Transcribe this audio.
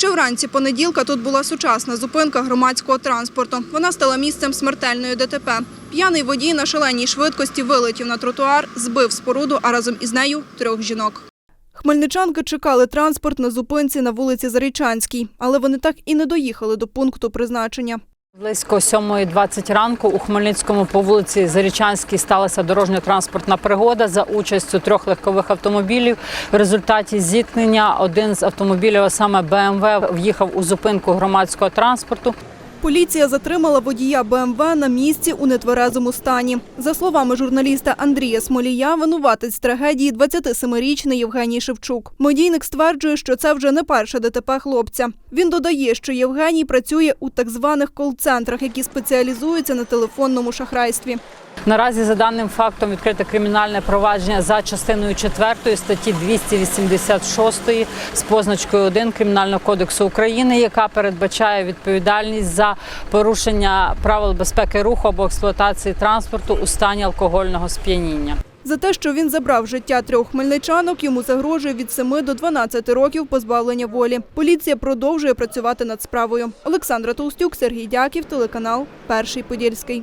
Ще вранці понеділка тут була сучасна зупинка громадського транспорту. Вона стала місцем смертельної ДТП. П'яний водій на шаленій швидкості вилетів на тротуар, збив споруду, а разом із нею трьох жінок. Хмельничанки чекали транспорт на зупинці на вулиці Зарічанській, але вони так і не доїхали до пункту призначення. Близько 7.20 ранку у Хмельницькому по вулиці Зарічанській сталася дорожньо-транспортна пригода за участю трьох легкових автомобілів. В результаті зіткнення один з автомобілів, а саме БМВ, в'їхав у зупинку громадського транспорту. Поліція затримала водія БМВ на місці у нетверезому стані. За словами журналіста Андрія Смолія, винуватець трагедії 27-річний Євгеній Шевчук. Медійник стверджує, що це вже не перше ДТП хлопця. Він додає, що Євгеній працює у так званих кол-центрах, які спеціалізуються на телефонному шахрайстві. Наразі за даним фактом відкрите кримінальне провадження за частиною 4 статті 286 з позначкою 1 Кримінального кодексу України, яка передбачає відповідальність за порушення правил безпеки руху або експлуатації транспорту у стані алкогольного сп'яніння. За те, що він забрав життя трьох хмельничанок, йому загрожує від 7 до 12 років позбавлення волі. Поліція продовжує працювати над справою. Олександра Толстюк, Сергій Дяків, телеканал Перший Подільський.